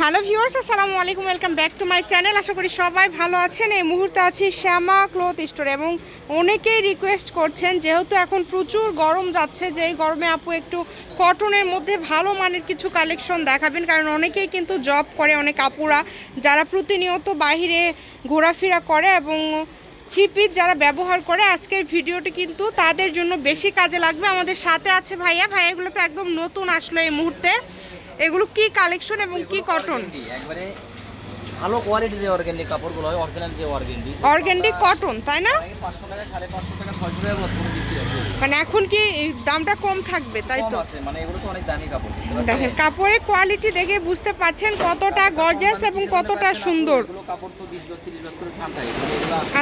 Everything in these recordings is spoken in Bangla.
হ্যালো ভিউয়ার্স, আসসালামু আলাইকুম, welcome back to my channel. আশা করি সবাই ভালো আছেন। এই মুহূর্তে আছি শ্যামা ক্লথ স্টোর এবং অনেকেই রিকোয়েস্ট করছেন, যেহেতু এখন প্রচুর গরম যাচ্ছে যে এই গরমে আপু একটু কটনের মধ্যে ভালো মানের কিছু কালেকশন দেখাবেন, কারণ অনেকেই কিন্তু জব করে, অনেক আপুরা যারা প্রতিনিয়ত বাইরে ঘোরাফেরা করে এবং চিপিস যারা ব্যবহার করে, আজকের ভিডিওটি কিন্তু তাদের জন্য বেশি কাজে লাগবে। আমাদের সাথে আছে ভাইয়া। ভাইয়া, এগুলো তো একদম নতুন আসলো এই মুহূর্তে। এগুলো কি কালেকশন এবং কি কটন একবারে ভালো কোয়ালিটির যে অর্গ্যানিক কাপড়গুলো হয় অরিজিনাল যে কটন তাই না? পাঁচশো টাকা সাড়ে পাঁচশো টাকা বিক্রি মানে এখন কি দামটা কম থাকবে তাই তো? আছে মানে এগুলো তো অনেক দামি কাপড়। দেখেন কাপড়ের কোয়ালিটি দেখে বুঝতে পারছেন কতটা গর্জাস এবং কতটা সুন্দর। এগুলো কাপড় তো বিশ গজ তিরিশ গজ করে থাম থাকে।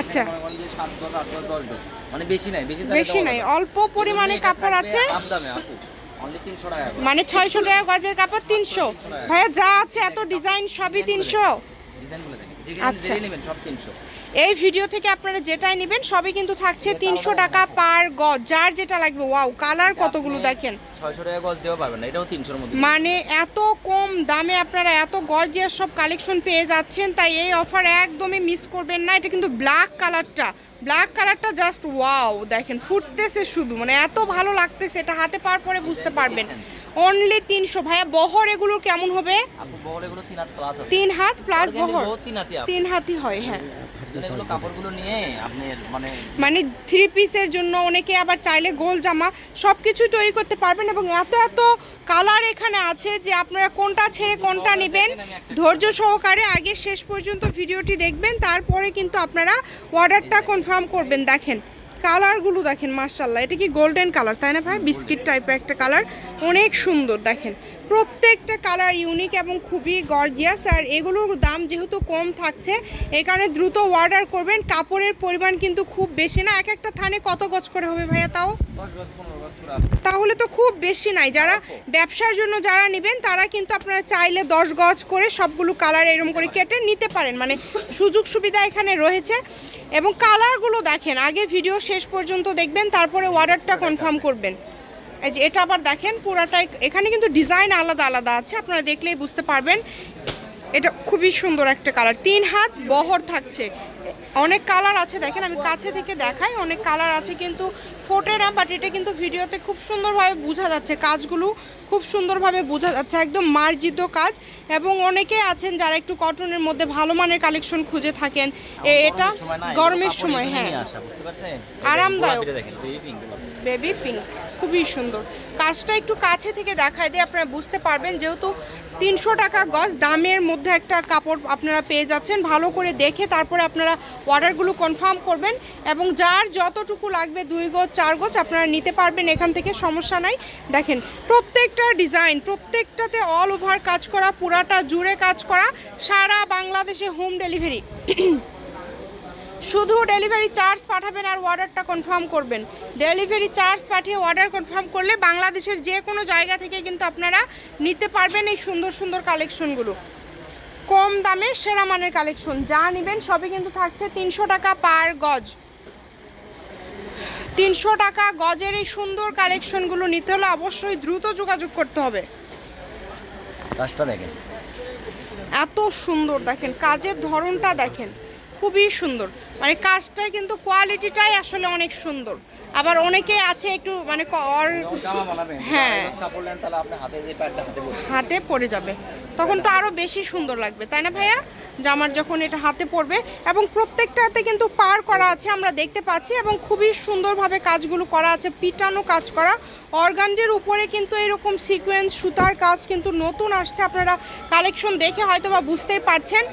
আচ্ছা। মনে করেন যে সাত গজ আট গজ দশ গজ। মানে বেশি নাই বেশি বেশি নাই অল্প পরিমাণে কাপড় আছে। দামে আপু। মানে ছয়শো টাকা গজের কাপড় তিনশো। ভাইয়া যা আছে এত ডিজাইন সবই তিনশো। আচ্ছা। এই ভিডিও থেকে আপনারা যেটাই নেবেন সবই কিন্তু থাকছে তিনশো টাকা পার গজ। যার যেটা লাগবে ওয়াও কালার কতগুলো দেখেন? মানে এত কম দামে আপনারা এত গর্জিয়াস সব কালেকশন পেয়ে যাচ্ছেন তাই এই অফার একদমই মিস করবেন না। এটা কিন্তু ব্ল্যাক কালারটা ব্ল্যাক কালারটা জাস্ট ওয়াও দেখেন ফুটতেছে শুধু। মানে এত ভালো লাগতেছে এটা হাতে পাওয়ার পরে বুঝতে পারবেন। অনলি তিনশো। ভাইয়া বহর এগুলোর কেমন হবে? তিন হাত প্লাস বহর? তিন হাতই হয় হ্যাঁ। মানে আপনি মানে মানে থ্রি পিসের জন্য অনেকে আবার চাইলে গোল জামা সব কিছুই তৈরি করতে পারবেন এবং এত এত কালার এখানে আছে যে আপনারা কোনটা ছেড়ে কোনটা নেবেন। ধৈর্য সহকারে আগে শেষ পর্যন্ত ভিডিওটি দেখবেন তারপরে কিন্তু আপনারা অর্ডারটা কনফার্ম করবেন দেখেন। কালারগুলো দেখেন মার্শাল্লাহ এটা কি গোল্ডেন কালার তাই না ভাই? বিস্কিট টাইপের একটা কালার অনেক সুন্দর, দেখেন। প্রত্যেকটা কালার ইউনিক এবং খুবই গর্জিয়াস আর এগুলোর দাম যেহেতু কম থাকছে এই কারণে দ্রুত অর্ডার করবেন। কাপড়ের পরিমাণ কিন্তু খুব বেশি না এক একটা থানে কত গজ করে হবে ভাইয়া তাও? তাহলে তো খুব বেশি নাই। যারা ব্যবসার জন্য যারা নেবেন তারা কিন্তু আপনারা চাইলে দশ গজ করে সবগুলো কালার এরকম করে কেটে নিতে পারেন। মানে সুযোগ সুবিধা এখানে রয়েছে। এবং কালারগুলো দেখেন আগে ভিডিও শেষ পর্যন্ত দেখবেন তারপরে অর্ডারটা কনফার্ম করবেন। এই যে এটা আবার দেখেন পুরাটাই এখানে কিন্তু ডিজাইন আলাদা আলাদা আছে আপনারা দেখলেই বুঝতে পারবেন। এটা খুবই সুন্দর একটা কালার। তিন হাত বহর থাকছে। অনেক কালার আছে দেখেন আমি কাছে থেকে দেখাই অনেক কালার আছে কিন্তু ফোটে না বাট এটা কিন্তু ভিডিওতে খুব সুন্দরভাবে বোঝা যাচ্ছে। কাজগুলো খুব সুন্দরভাবে বোঝা যাচ্ছে একদম মার্জিত কাজ। এবং অনেকে আছেন যারা একটু কটনের মধ্যে ভালো মানের কালেকশন খুঁজে থাকেন। এটা গরমের সময় হ্যাঁ? আরামদায়ক। বেবি পিঙ্ক খুবই সুন্দর। কাজটা একটু কাছে থেকে দেখায় দিয়ে আপনারা বুঝতে পারবেন যেহেতু তিনশো টাকা গজ দামের মধ্যে একটা কাপড় আপনারা পেয়ে যাচ্ছেন। ভালো করে দেখে তারপরে আপনারা অর্ডারগুলো কনফার্ম করবেন এবং যার যতটুকু লাগবে দুই গজ, চার গজ আপনারা নিতে পারবেন এখান থেকে, সমস্যা নাই। দেখেন, প্রত্যেকটা ডিজাইন, প্রত্যেকটাতে অল ওভার কাজ করা, পুরাটা জুড়ে কাজ করা, সারা বাংলাদেশে হোম ডেলিভারি শুধু ডেলিভারি চার্জ পাঠাবেন আর অর্ডারটা কনফার্ম করবেন। ডেলিভারি চার্জ পাঠিয়ে অর্ডার কনফার্ম করলে বাংলাদেশের যে কোনো জায়গা থেকে কিন্তু আপনারা নিতে পারবেন এই সুন্দর সুন্দর কালেকশনগুলো কম দামে সেরা মানের কালেকশন যা নেবেন সবই কিন্তু থাকছে তিনশো টাকা পার গজ। তিনশো টাকা গজের এই সুন্দর কালেকশনগুলো নিতে হলে অবশ্যই দ্রুত যোগাযোগ করতে হবে। কাজটা দেখেন। এত সুন্দর দেখেন কাজের ধরনটা দেখেন। খুবই সুন্দর। মানে কাজটাই কিন্তু কোয়ালিটিটাই আসলে অনেক সুন্দর। আবার অনেকে আছে একটু মানে হ্যাঁ। হাতে পড়ে যাবে। তখন তো আরও বেশি সুন্দর লাগবে তাই না ভাইয়া? জামার যখন এটা হাতে পড়বে এবং প্রত্যেকটাতে কিন্তু পার করা আছে আমরা দেখতে পাচ্ছি এবং খুবই সুন্দরভাবে কাজগুলো করা আছে পিটানো কাজ করা। অর্গানটির উপরে কিন্তু এরকম সিকোয়েন্স সুতার কাজ কিন্তু নতুন আসছে আপনারা কালেকশন দেখে হয়তো বা বুঝতেই পারছেন।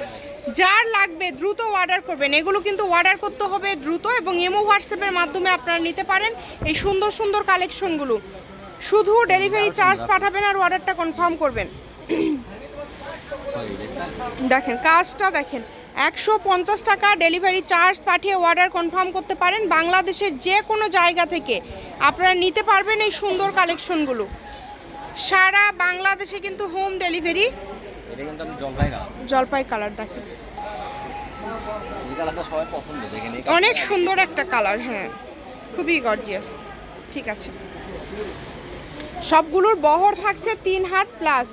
যার লাগবে দ্রুত অর্ডার করবেন। এগুলো কিন্তু অর্ডার করতে হবে দ্রুত এবং এমও হোয়াটসঅ্যাপের মাধ্যমে আপনারা নিতে পারেন এই সুন্দর সুন্দর কালেকশনগুলো শুধু ডেলিভারি চার্জ পাঠাবেন আর অর্ডারটা কনফার্ম করবেন। দেখেন, কাজটা দেখেন। একশো পঞ্চাশ টাকা ডেলিভারি চার্জ পাঠিয়ে অর্ডার কনফার্ম করতে পারেন বাংলাদেশের যে কোনো জায়গা থেকে। আপনারা নিতে পারবেন এই সুন্দর কালেকশনগুলো সারা বাংলাদেশে কিন্তু হোম ডেলিভারি এটা কিন্তু জলপাই কালার। জলপাই কালার দেখেন সবাই পছন্দ, দেখেন, অনেক সুন্দর একটা কালার হ্যাঁ। খুবই গর্জিয়াস ঠিক আছে। সবগুলোর বহর থাকছে তিন হাত প্লাস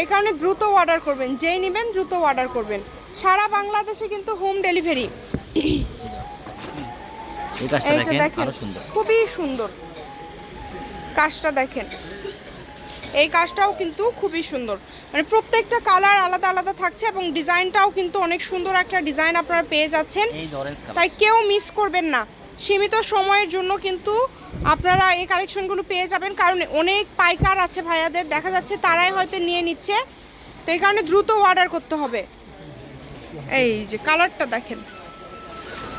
এই কারণে দ্রুত অর্ডার করবেন। যেই নেবেন দ্রুত অর্ডার করবেন। সারা বাংলাদেশে কিন্তু হোম ডেলিভারি খুবই সুন্দর। কাজটা দেখেন। এই কাজটাও কিন্তু খুবই সুন্দর। মানে প্রত্যেকটা কালার আলাদা আলাদা থাকছে এবং ডিজাইনটাও কিন্তু অনেক সুন্দর একটা ডিজাইন আপনারা পেয়ে যাচ্ছেন। তাই কেউ মিস করবেন না। সীমিত সময়ের জন্য কিন্তু আপনারা এই কালেকশনগুলো পেয়ে যাবেন। কারণ অনেক পাইকার আছে ভাইয়াদের দেখা যাচ্ছে তারাই হয়তো নিয়ে নিচ্ছে। তো এই কারণে দ্রুত অর্ডার করতে হবে। এই যে কালারটা দেখেন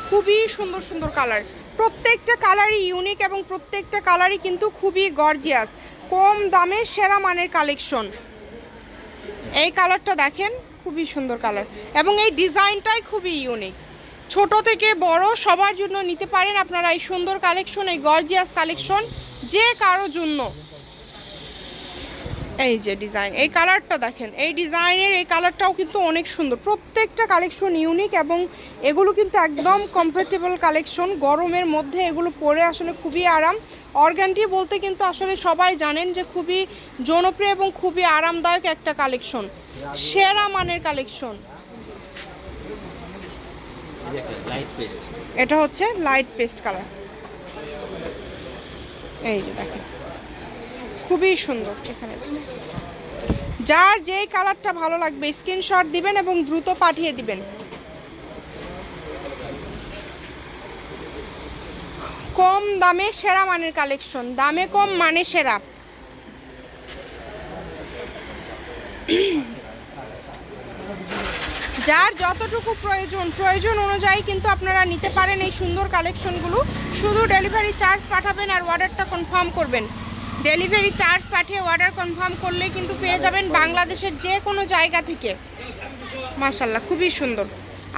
খুবই সুন্দর সুন্দর কালার। প্রত্যেকটা কালারই ইউনিক এবং প্রত্যেকটা কালারই কিন্তু খুবই গর্জিয়াস কম দামে সেরা মানের কালেকশন। এই কালারটা দেখেন, খুবই সুন্দর কালার। এবং এই ডিজাইনটাই খুবই ইউনিক ছোট থেকে বড় সবার জন্য নিতে পারেন আপনারা এই সুন্দর কালেকশন এই গর্জিয়াস কালেকশন যে কারও জন্য। এই যে ডিজাইন এই কালারটা দেখেন, এই ডিজাইনের এই কালারটাও কিন্তু অনেক সুন্দর। প্রত্যেকটা কালেকশন ইউনিক এবং এগুলো কিন্তু একদম কমফোর্টেবল কালেকশন গরমের মধ্যে এগুলো পরে আসলে খুবই আরাম। অর্গ্যানটি বলতে কিন্তু আসলে সবাই জানেন যে খুবই জনপ্রিয় এবং খুবই আরামদায়ক একটা কালেকশন সেরা মানের কালেকশন এটা হচ্ছে লাইট পেস্ট কালার এই যে দেখেন। খুবই সুন্দর এখানে। যার যেই কালারটা ভালো লাগবে, স্ক্রিনশট দিবেন এবং দ্রুত পাঠিয়ে দিবেন। কম দামে সেরা মানের কালেকশন। দামে কম মানে সেরা। যার যতটুকু প্রয়োজন প্রয়োজন অনুযায়ী কিন্তু আপনারা নিতে পারেন এই সুন্দর কালেকশনগুলো। শুধু ডেলিভারি চার্জ পাঠাবেন আর অর্ডারটা কনফার্ম করবেন। ডেলিভারি চার্জ পাঠিয়ে অর্ডার কনফার্ম করলে কিন্তু পেয়ে যাবেন বাংলাদেশের যে কোনো জায়গা থেকে। মাশাল্লাহ খুবই সুন্দর।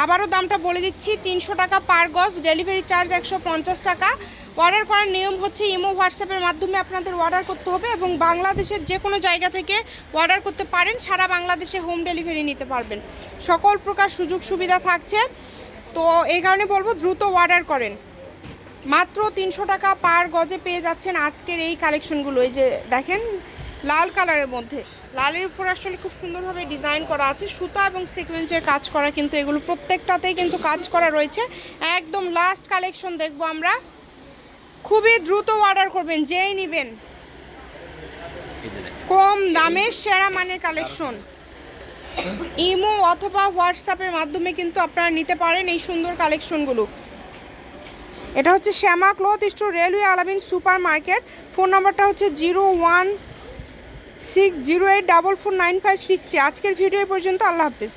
আবারও দামটা বলে দিচ্ছি, তিনশো টাকা পার গজ ডেলিভারি চার্জ একশো পঞ্চাশ টাকা। অর্ডার করার নিয়ম হচ্ছে ইমো হোয়াটসঅ্যাপের মাধ্যমে আপনাদের অর্ডার করতে হবে এবং বাংলাদেশের যে কোনো জায়গা থেকে অর্ডার করতে পারেন, সারা বাংলাদেশে হোম ডেলিভারি নিতে পারবেন। সকল প্রকার সুযোগ সুবিধা থাকছে। তো এই কারণে বলব, দ্রুত অর্ডার করেন। মাত্র তিনশো টাকা পার গজে পেয়ে যাচ্ছেন আজকের এই কালেকশনগুলো। এই যে দেখেন, লাল কালারের মধ্যে। লালের উপর আসলে খুব সুন্দরভাবে ডিজাইন করা আছে। সুতা এবং সিকোয়েন্সের কাজ করা কিন্তু এগুলো প্রত্যেকটাতেই কিন্তু কাজ করা রয়েছে। একদম লাস্ট কালেকশন দেখব আমরা। খুবই দ্রুত অর্ডার করবেন, যেই নেবেন। কম দামে সেরা মানের কালেকশন ইমো অথবা হোয়াটসঅ্যাপের মাধ্যমে কিন্তু আপনারা নিতে পারেন এই সুন্দর কালেকশনগুলো এটা হচ্ছে Shyama cloth store railway Alamin super market phone নম্বরটা হচ্ছে zero one six zero eight double four nine five six আজকের ভিডিও পর্যন্ত, আল্লাহ হাফিজ।